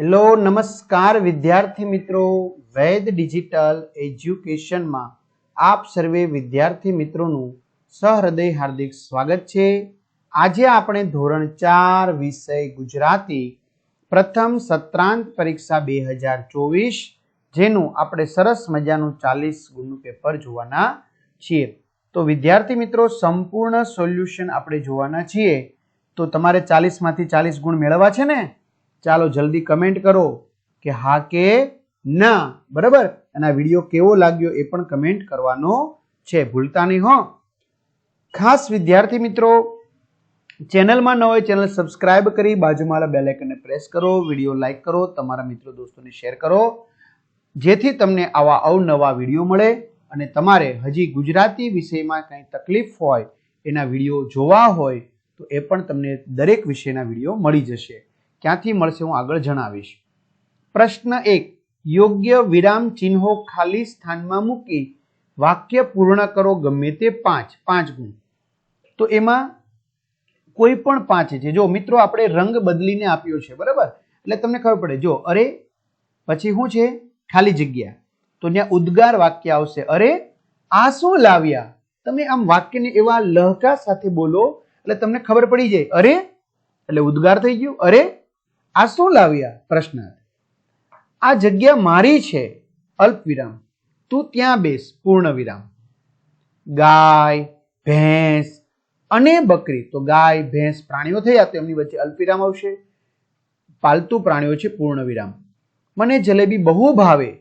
Hello, નમસ્કાર વિદ્યાર્થી મિત્રો. વૈદ ડિજિટલ એજ્યુકેશનમાં આપ સર્વે વિદ્યાર્થી મિત્રોનું સહૃદય હાર્દિક સ્વાગત છે. આજે આપણે ધોરણ ચાર વિષય ગુજરાતી પ્રથમ સત્રાંત પરીક્ષા બે હજાર ચોવીસ, જેનું આપણે સરસ મજાનું ચાલીસ ગુણનું પેપર જોવાના છીએ. તો વિદ્યાર્થી મિત્રો, સંપૂર્ણ સોલ્યુશન આપણે જોવાના છીએ. તો તમારે ચાલીસમાંથી ચાલીસ ગુણ મેળવવા છે ને? ચાલો જલ્દી કમેન્ટ કરો કે હા કે ના. બરાબર? અને આ વીડિયો કેવો લાગ્યો એ પણ કમેન્ટ કરવાનો છે. ભૂલતા નહીં, હો. ખાસ વિદ્યાર્થી મિત્રો, ચેનલમાં ન હોય ચેનલ સબસ્ક્રાઇબ કરી બાજુમાં બેલ પ્રેસ કરો, વીડિયો લાઇક કરો, તમારા મિત્રો દોસ્તોને શેર કરો. જેથી તમને આવા અવનવા વીડિયો મળે અને તમારે હજી ગુજરાતી વિષયમાં કંઈ તકલીફ હોય, એના વીડિયો જોવા હોય, તો એ પણ તમને દરેક વિષયના વીડિયો મળી જશે. ક્યાંથી મળશે હું આગળ જણાવીશ. પ્રશ્ન એક, યોગ્ય વિરામ ચિહ્નો ખાલી સ્થાનમાં મૂકી વાક્ય પૂર્ણ કરો ગમે તે પાંચ પાંચ ગુણ. તો એમાં કોઈ પણ પાંચ છે. જો મિત્રો આપણે રંગ બદલીને આપ્યો છે, બરાબર? એટલે તમને ખબર પડે, જો અરે, પછી શું છે? ખાલી જગ્યા. તો ત્યાં ઉદ્ગાર વાક્ય આવશે, અરે, આ શું લાવ્યા? તમે આમ વાક્યને એવા લહકા સાથે બોલો, એટલે તમને ખબર પડી જાય, અરે, એટલે ઉદ્ગાર થઈ ગયું, અરે આ શું લાવ્યા? પ્રશ્ન આ જગ્યા મારી છે અલ્પ વિરામ તું ત્યાં બેસ પૂર્ણ વિરામ ગાય, ભેંસ અને બકરી. તો ગાય, ભેંસ પ્રાણીઓ થયા, તો એમની વચ્ચે અલ્પવિરામ આવશે. પાલતુ પ્રાણીઓ છે પૂર્ણ વિરામ મને જલેબી બહુ ભાવે.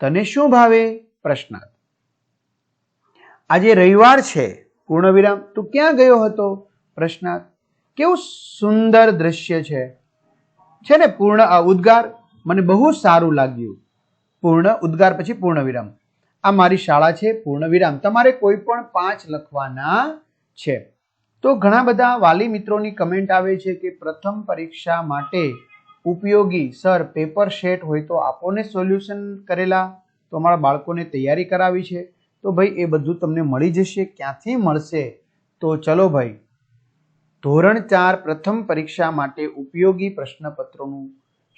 તને શું ભાવે? પ્રશ્નાર્થ આજે રવિવાર છે પૂર્ણ વિરામ તું ક્યાં ગયો હતો? પ્રશ્નાર્થ કેવું સુંદર દ્રશ્ય છે. છે ને, પૂર્ણ ઉદ્ગાર મને બહુ સારું લાગ્યું. પૂર્ણ ઉદ્ગાર પછી પૂર્ણ વિરામ. આ મારી શાળા છે, પૂર્ણ વિરામ. તમારે કોઈ પણ પાંચ લખવાના છે. તો ઘણા બધા વાલી મિત્રોની કમેન્ટ આવે છે કે પ્રથમ પરીક્ષા માટે ઉપયોગી સર પેપર શેટ હોય તો આપોને સોલ્યુશન કરેલા? તો અમારા બાળકોને તૈયારી કરાવી છે. તો ભાઈ, એ બધું તમને મળી જશે. ક્યાંથી મળશે? તો ચલો ભાઈ ધોરણ ચાર પ્રથમ પરીક્ષા માટે ઉપયોગી પ્રશ્નપત્રોનું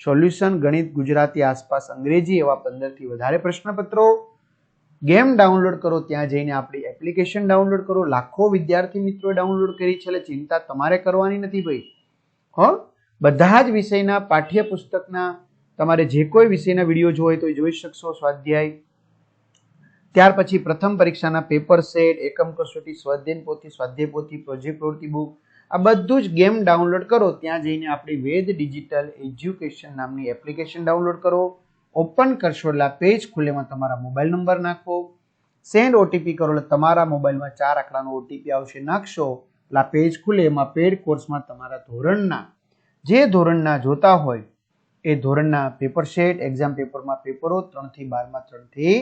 સોલ્યુશન ગણિત ગુજરાતી આસપાસ અંગ્રેજી એવા પંદરથી વધારે પ્રશ્નપત્રો. ગેમ ડાઉનલોડ કરો, ત્યાં જઈને આપણી એપ્લિકેશન ડાઉનલોડ કરો. લાખો વિદ્યાર્થી મિત્રો ડાઉનલોડ કરી છે, એટલે ચિંતા તમારે કરવાની નથી ભાઈ. હો? બધા જ વિષયના પાઠ્યપુસ્તકના તમારે જે કોઈ વિષયના વીડિયો જોવો તો એ જોઈ શકશો, સ્વાધ્યાય. ત્યાર પછી પ્રથમ પરીક્ષાના પેપર સેટ, એકમ કસોટી સ્વાધ્યાયન પોથી, સ્વાધ્યાય પોથી, પ્રોજેક્ટ પ્રવૃત્તિ બુક આ બધું જ ગેમ ડાઉનલોડ કરો. ત્યાં જઈને આપણી વેદ ડિજિટલ એજ્યુકેશન નામની એપ્લિકેશન ડાઉનલોડ કરો. ઓપન કરશો એટલે પેજ ખુલ્લેમાં તમારા મોબાઈલ નંબર નાખો. સેન્ડ ઓટીપી કરો એટલે તમારા મોબાઈલમાં ચાર આંકડાનો ઓટીપી આવશે. નાખશો એટલે પેજ ખુલે, એમાં પેડ કોર્સમાં તમારા ધોરણના, જે ધોરણના જોતા હોય, એ ધોરણના પેપર સેટ એક્ઝામ પેપરમાં પેપરો ત્રણથી બારમાં ત્રણથી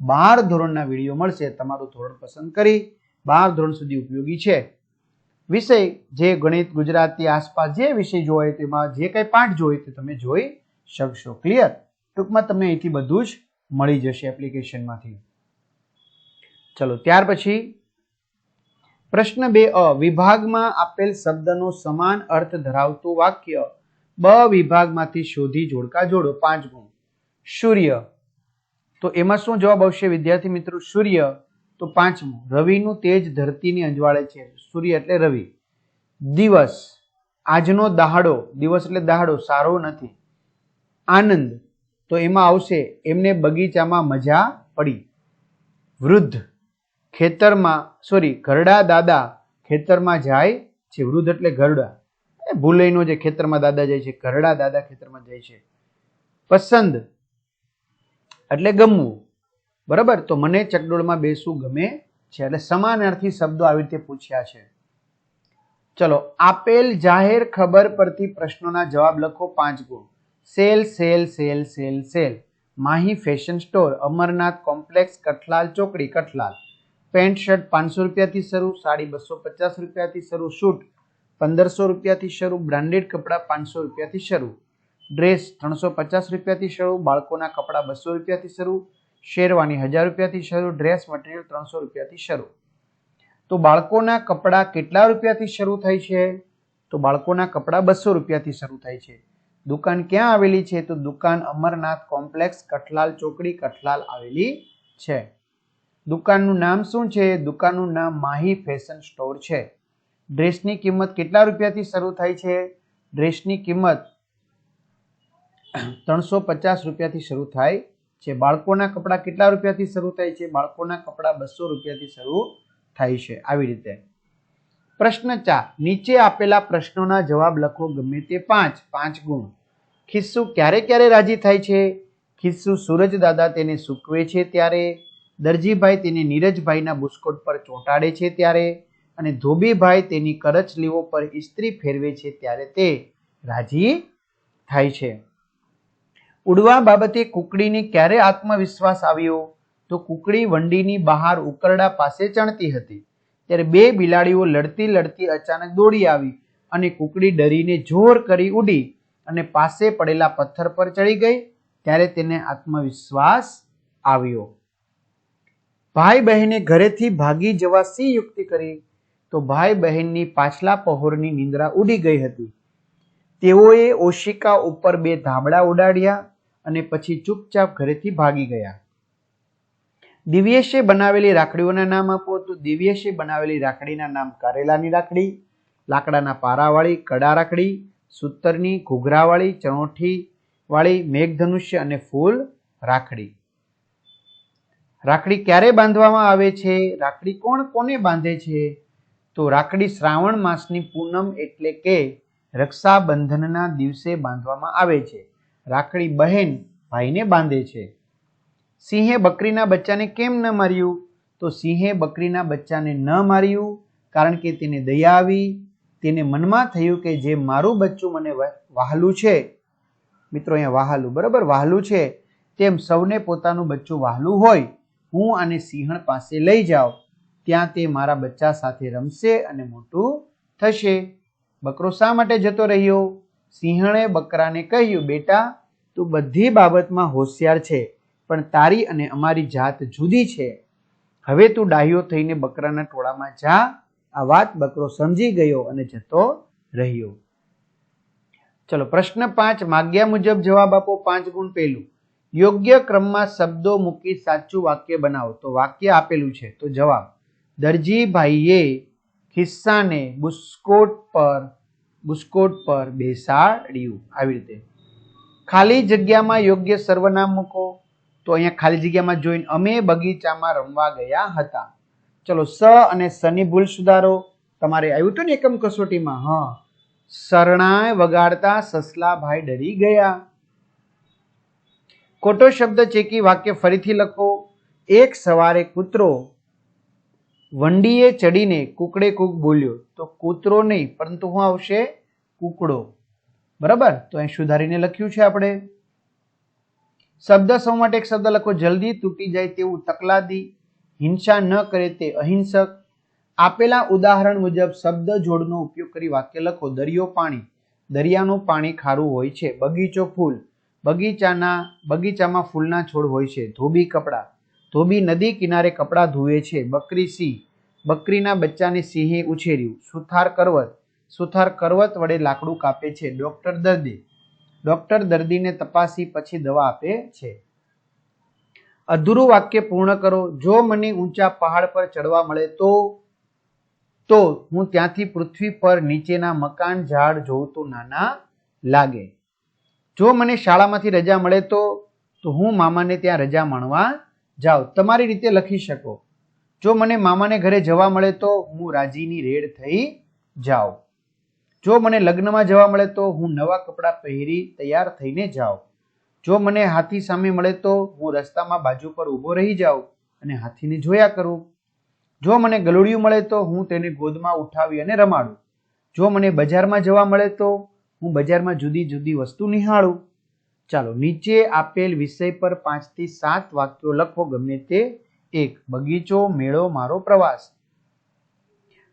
બાર ધોરણના વીડિયો મળશે. તમારું ધોરણ પસંદ કરી, બાર ધોરણ સુધી ઉપયોગી છે. વિષય જે ગણિત, ગુજરાતી આસપાસ જે વિષય જોઈએ તેમાં જે કંઈ પાઠ જોઈએ તે તમે જોઈ શકશો. ક્લિયર ટૂંકમાં તમને અહીંથી બધું જ મળી જશે એપ્લિકેશનમાંથી. ચલો, ત્યાર પછી પ્રશ્ન બે અ, વિભાગમાં આપેલ શબ્દનો સમાન અર્થ ધરાવતું વાક્ય બ વિભાગમાંથી શોધી જોડકા જોડો, પાંચ ગુણ. સૂર્ય. તો એમાં શું જવાબ આવશે વિદ્યાર્થી મિત્રો? સૂર્ય તો પાંચમું, રવિનું તેજ ધરતીની અંજવાળે છે. સૂર્ય એટલે રવિ. દિવસ, આજનો દહાડો, દિવસ એટલે દહાડો, સારો નથી. આનંદ, તો એમાં આવશે, એમને બગીચામાં મજા પડી. વૃદ્ધ, ખેતરમાં સોરી ઘરડા દાદા ખેતરમાં જાય છે. વૃદ્ધ એટલે ઘરડા. ભૂલઈનો જે ખેતરમાં દાદા જાય છે, ઘરડા દાદા ખેતરમાં જાય છે. પસંદ, એટલે ગમવું. બરાબર? તો મને ચકડોળમાં બેસવું ગમે છે એટલે સમાનાર્થી શબ્દો આવી રીતે પૂછ્યા છે. ચલો, આપેલ જાહેર ખબર પરથી પ્રશ્નોના જવાબ લખો પાંચ ગુણ. Sale sale sale sale sale. Mahi fashion store, Amarnath complex, Kathlal ચોકડી, કઠલાલ. પેન્ટ શર્ટ પાંચસો રૂપિયાથી શરૂ, સાડી બસો પચાસ રૂપિયાથી શરૂ શૂટ પંદરસો રૂપિયાથી શરૂ, બ્રાન્ડેડ કપડાં પાંચસો રૂપિયાથી શરૂ. ડ્રેસ ત્રણસો પચાસ રૂપિયાથી શરૂ, બાળકોના કપડાં બસો રૂપિયાથી શરૂ શેરવાની હજાર રૂપિયાથી શરૂ, ડ્રેસ મટીરિયલ ત્રણસો રૂપિયાથી શરૂ. તો બાળકોના કપડાં કેટલા રૂપિયાથી શરૂ થાય છે? તો બાળકોના કપડાં બસો રૂપિયાથી શરૂ થાય છે. દુકાન ક્યાં આવેલી છે? તો દુકાન અમરનાથ કોમ્પ્લેક્સ, કઠલાલ ચોકડી, કઠલાલ આવેલી છે. દુકાનનું નામ શું છે? દુકાનનું નામ માહી ફેશન સ્ટોર છે. ડ્રેસની કિંમત કેટલા રૂપિયાથી શરૂ થાય છે? ડ્રેસની કિંમત ત્રણસો પચાસ રૂપિયાથી શરૂ થાય છે બાળકોના કપડાં કેટલા રૂપિયાથી શરૂ થાય છે? બાળકોના કપડાં બસો રૂપિયાથી શરૂ થાય છે. આવી રીતે. પ્રશ્ન ચાર. નીચે આપેલા પ્રશ્નોના જવાબ લખો ગમે તે પાંચ. પાંચ ગુણ. ખિસ્સુ ક્યારે ક્યારે રાજી થાય છે? ખિસ્સુ સૂરજ દાદા તેને સૂકવે છે ત્યારે? દરજીભાઈ તેને નીરજભાઈના બુસ્કોટ પર ચોંટાડે છે ત્યારે? અને ધોબીભાઈ તેની કરચલીઓ પર ઇસ્ત્રી ફેરવે છે ત્યારે તે રાજી થાય છે. ઉડવા બાબતે કુકડીને ક્યારે આત્મવિશ્વાસ આવ્યો? તો કુકડી વંડીની બહાર ઉકરડા પાસે ચણતી હતી. ત્યારે બે બિલાડીઓ લડતી લડતી અચાનક દોડી આવી અને કુકડી ડરીને જોર કરી ઉડી અને પાસે પડેલા પથ્થર પર ચડી ગઈ. ત્યારે તેને આત્મવિશ્વાસ આવ્યો. ભાઈ બહેને ઘરેથી ભાગી જવા સી યુક્તિ કરી? તો ભાઈ બહેનની પાછલા પહોરની નિંદ્રા ઉડી ગઈ હતી. તેઓએ ઓશિકા ઉપર બે ધાબળા ઉડાડ્યા. અને પછી ચૂપચાપ ઘરેથી ભાગી ગયા. દિવ્યેશે બનાવેલી રાખડીઓના નામ આપો તો દિવ્યેશે બનાવેલી રાખડીના નામ કારેલાની રાખડી, લાકડાના પારાવાળી કડા રાખડી, સૂતરની ઘૂઘરાવાળી ચણોઠી વાળી મેઘધનુષ્ય અને ફૂલ રાખડી. રાખડી ક્યારે બાંધવામાં આવે છે? રાખડી કોણ કોને બાંધે છે? તો રાખડી શ્રાવણ માસની પૂનમ એટલે કે રક્ષાબંધનના દિવસે બાંધવામાં આવે છે. રાખડી બહેન ભાઈને બાંધે છે. સિંહે બકરીના બચ્ચાને કેમ ન માર્યું? તો સિંહે બકરીના બચ્ચાને ન માર્યું કારણ કે તેને દયા આવી. તેને મનમાં થયું કે જે મારું બચ્ચું મને વહાલું છે. મિત્રો, અહીંયા વહાલું, બરાબર? વહાલું છે. તેમ સૌને પોતાનું બચ્ચું વહાલું હોય. હું આને સિંહણ પાસે લઈ જાઉં. ત્યાં તે મારા બચ્ચા સાથે રમશે અને મોટું થશે. બકરો શા માટે જતો રહ્યો? સિંહણે બકરાને કહ્યું, બેટા, તું બધી બાબતમાં હોશિયાર છે, પણ તારી અને અમારી જાત જુદી છે. હવે તું ડાહ્યો થઈને બકરાના ટોળામાં જા. આ વાત બકરો સમજી ગયો અને જતો રહ્યો. ચલો, પ્રશ્ન પાંચ, માગ્યા મુજબ જવાબ આપો પાંચ ગુણ પહેલું. યોગ્ય ક્રમમાં શબ્દો મૂકી સાચું વાક્ય બનાવો. તો વાક્ય આપેલું છે. તો જવાબ, દરજીભાઈએ ખિસ્સાને બુસ્કોટ પર બુસ્કોટ પર બેસાડ્યું. આવી રીતે. ખાલી જગ્યામાં યોગ્ય સર્વનામ મૂકો, તો અહીંયા ખાલી જગ્યામાં જોઈને અમે બગીચામાં રમવા ગયા હતા. ચલો, સ અને સની ભૂલ સુધારો. તમારે આવ્યું હતું ને એકમ કસોટીમાં? હા. શરણાય વગાડતા સસલાભાઈ ડરી ગયા. ખોટો શબ્દ ચેકી વાક્ય ફરીથી લખો. એક સવારે કૂતરો વંડીએ ચડીને કુકડે કૂક બોલ્યો, તો કૂતરો નહીં, પરંતુ હું આવશે કુકડો. બરાબર? તો અહીં સુધારીને લખ્યું છે આપણે. શબ્દ સૌ માટે એક શબ્દ લખો, જલ્દી તૂટી જાય તેવું તકલાદી, હિંસા ન કરે તે અહિંસક. આપેલા ઉદાહરણ મુજબ, શબ્દ જોડનો ઉપયોગ કરી વાક્ય લખો, દરિયો પાણી. દરિયાનું પાણી ખારું હોય છે, બગીચો ફૂલ, બગીચાના, બગીચામાં ફૂલના છોડ હોય છે, ધોબી કપડાં. ધોબી નદી કિનારે કપડાં ધુએ છે. બકરી સિંહ. બકરીના બચ્ચાને સિંહે ઉછેર્યું. સુથાર કરવત. સુથાર કરવત વડે લાકડું કાપે છે. ડોક્ટર દર્દી. ડોક્ટર દર્દીને તપાસી પછી દવા આપે છે. અધૂરું વાક્ય પૂર્ણ કરો. જો મને ઊંચા પહાડ પર ચડવા મળે તો તો હું ત્યાંથી પૃથ્વી પર નીચેના મકાન ઝાડ જોઉં તો નાના લાગે. જો મને શાળામાંથી રજા મળે તો તો હું મામાને ત્યાં રજા માણવા જાઉં તમારી રીતે લખી શકો. જો મને મામાને ઘરે જવા મળે તો હું રાજીની રેડ થઈ જાઉં. જો મને લગ્નમાં જવા મળે તો હું નવા કપડાં પહેરી તૈયાર થઈને જાઉં. જો મને હાથી સામે મળે તો હું રસ્તામાં બાજુ પર ઊભો રહી જાઉં અને હાથીને જોયા કરું. જો મને ગલુડિયું મળે તો હું તેને ગોદમાં ઉઠાવી અને રમાડું. જો મને બજારમાં જવા મળે તો હું બજારમાં જુદી જુદી વસ્તુ નિહાળું. ચાલો, નીચે આપેલ વિષય પર પાંચથી સાત વાક્યો લખો, ગમે તે. એક, બગીચો, મેળો, મારો પ્રવાસ.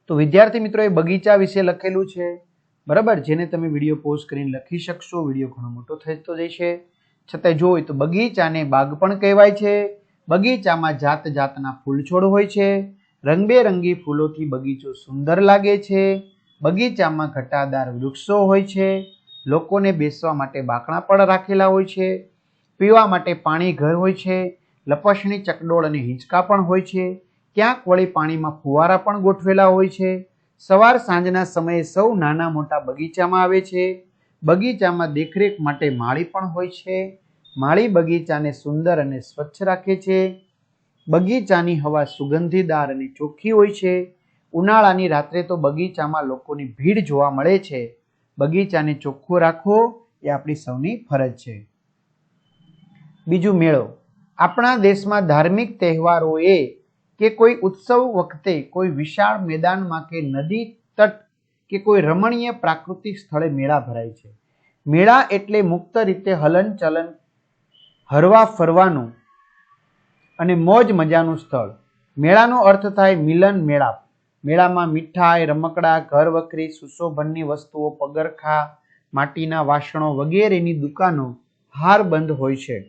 તો વિદ્યાર્થી મિત્રો, એ બગીચા વિશે લખેલું છે. બરાબર? જેને તમે વીડિયો પોઝ કરીને લખી શકશો. વીડિયો ઘણો મોટો થતો જશે. છતાંય જો હોય તો બગીચાને બાગ પણ કહેવાય છે. બગીચામાં જાત જાતના ફૂલ છોડ હોય છે. રંગબેરંગી ફૂલોથી બગીચો સુંદર લાગે છે. બગીચામાં ઘટાદાર વૃક્ષો હોય છે. લોકોને બેસવા માટે બાકણા પણ રાખેલા હોય છે, પીવા માટે પાણી ઘર હોય છે, લપસણી ચકડોળ અને હિંચકા પણ હોય છે, ક્યાંક વળી પાણીમાં ફુવારા પણ ગોઠવેલા હોય છે. સવાર સાંજના સમયે સૌ નાના મોટા બગીચામાં આવે છે. બગીચામાં દેખરેખ માટે માળી પણ હોય છે. માળી બગીચાને સુંદર અને સ્વચ્છ રાખે છે. બગીચાની હવા સુગંધીદાર અને ચોખ્ખી હોય છે. ઉનાળાની રાત્રે તો બગીચામાં લોકોની ભીડ જોવા મળે છે. બગીચાને ચોખ્ખો રાખવો એ આપણી સૌની ફરજ છે. બીજું મેળો. આપણા દેશમાં ધાર્મિક તહેવારોએ કે કોઈ ઉત્સવ વખતે કોઈ વિશાળ મેદાનમાં કે નદી તટ કે કોઈ રમણીય પ્રાકૃતિક સ્થળે મેળા ભરાય છે. મેળા એટલે મુક્ત રીતે હલનચલન, હરવા ફરવાનું અને મોજ મજાનું સ્થળ. મેળાનો અર્થ થાય મિલન મેળાપ. મેળામાં મીઠાઈ, રમકડા ઘર વખરી સુશોભનની વસ્તુઓ, પગરખા, માટીના વાસણો વગેરેની દુકાનો હાર બંધ હોય છે.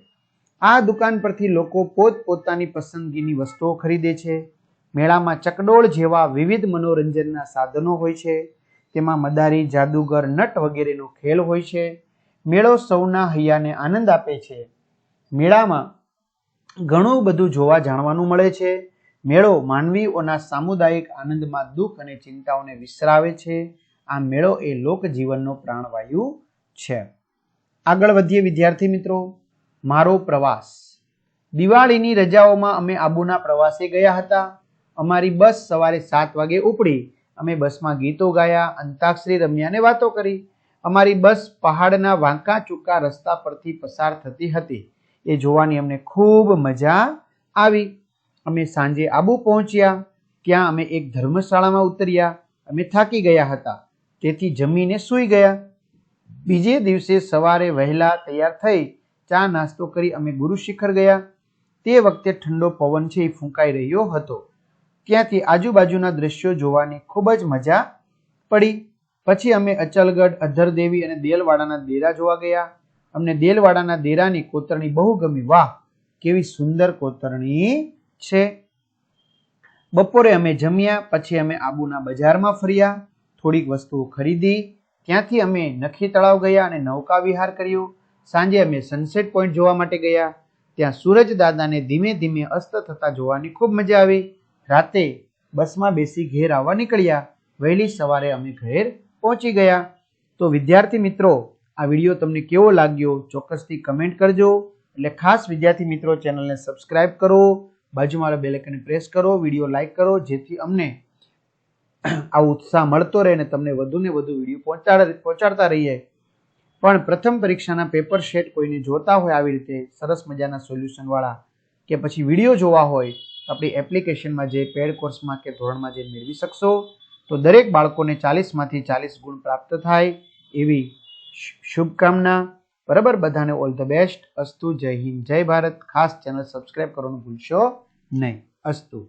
આ દુકાન પરથી લોકો પોતપોતાની પસંદગીની વસ્તુઓ ખરીદે છે. મેળામાં ચકડોળ જેવા વિવિધ મનોરંજનના સાધનો હોય છે. તેમાં મદારી, જાદુગર, નટ વગેરેનો ખેલ હોય છે. મેળો સૌના હૈયાને આનંદ આપે છે. મેળામાં ઘણું બધું જોવા જાણવાનું મળે છે. મેળો માનવીઓના સામુદાયિક આનંદમાં દુઃખ અને ચિંતાઓને વિસરાવે છે. આ મેળો એ લોકજીવનનો પ્રાણવાયુ છે. આગળ વધીએ વિદ્યાર્થી મિત્રો. મારો પ્રવાસ. દિવાળીની રજાઓમાં અમે આબુના પ્રવાસે ગયા હતા. અમારી બસ સવારે સાત વાગે ઉપડી. અમે બસમાં ગીતો ગાયા, અંતાક્ષરી રમ્યા અને વાતો કરી. અમારી બસ પહાડના વાંકા ચૂકા રસ્તા પરથી પસાર થતી હતી. એ જોવાની અમને ખૂબ મજા આવી. અમે સાંજે આબુ પહોંચ્યા, ત્યાં અમે એક ધર્મશાળામાં ઉતર્યા, અમે થાકી ગયા હતા. તેથી જમીને સૂઈ ગયા. બીજે દિવસે સવારે વહેલા તૈયાર થઈ ચા નાસ્તો કરી અમે ગુરુ શિખર ગયા. તે વખતે ઠંડો પવન છે એ ફૂંકાઈ રહ્યો હતો. ત્યાંથી આજુબાજુના દ્રશ્યો જોવાની ખૂબ જ મજા પડી. પછી અમે અચલગઢ, અધરદેવી અને દેલવાડાના દેરા જોવા ગયા. અમને દેલવાડાના દેરાની કોતરણી બહુ ગમી. વાહ, કેવી સુંદર કોતરણી. છે. બપોરે અમે જમ્યા, પછી અમે આબુના બજારમાં ફર્યા, થોડીક વસ્તુઓ ખરીદી. ત્યાંથી અમે નખી તળાવ ગયા અને નૌકા વિહાર કર્યો. સાંજે અમે સનસેટ પોઈન્ટ જોવા માટે ગયા. ત્યાં સૂરજ દાદાને ધીમે ધીમે અસ્ત થતા જોવાની ખૂબ મજા આવી. રાતે બસમાં બેસી ઘેર આવવા નીકળ્યા. વહેલી સવારે અમે ઘેર પહોંચી ગયા. તો વિદ્યાર્થી મિત્રો, આ વીડિયો તમને કેવો લાગ્યો? ચોક્કસથી કમેન્ટ કરજો. એટલે ખાસ વિદ્યાર્થી મિત્રો, ચેનલને સબસ્ક્રાઈબ કરો. બાજુમાં બેલ આઇકનને પ્રેસ કરો, વીડિયો લાઇક કરો, જેથી અમને આ ઉત્સાહ મળતો રહે અને તમને વધુને વધુ વીડિયો પહોંચાડ, પહોંચાડતા રહીએ. પણ પ્રથમ પરીક્ષાના પેપર શેટ કોઈને જોતા હોય આવી રીતે સરસ મજાના સોલ્યુશનવાળા કે પછી વીડિયો જોવા હોય આપણી એપ્લિકેશનમાં જે પેડ કોર્સમાં કે ધોરણમાં જે મેળવી શકશો, તો દરેક બાળકોને ચાલીસમાંથી ચાલીસ ગુણ પ્રાપ્ત થાય એવી શુભકામના. બરાબર? બધાને ઓલ ધ બેસ્ટ અસ્તુ, જય હિન્દ, જય ભારત. ખાસ ચેનલ સબસ્ક્રાઈબ કરવાનું ભૂલશો નહીં. અસ્તુ.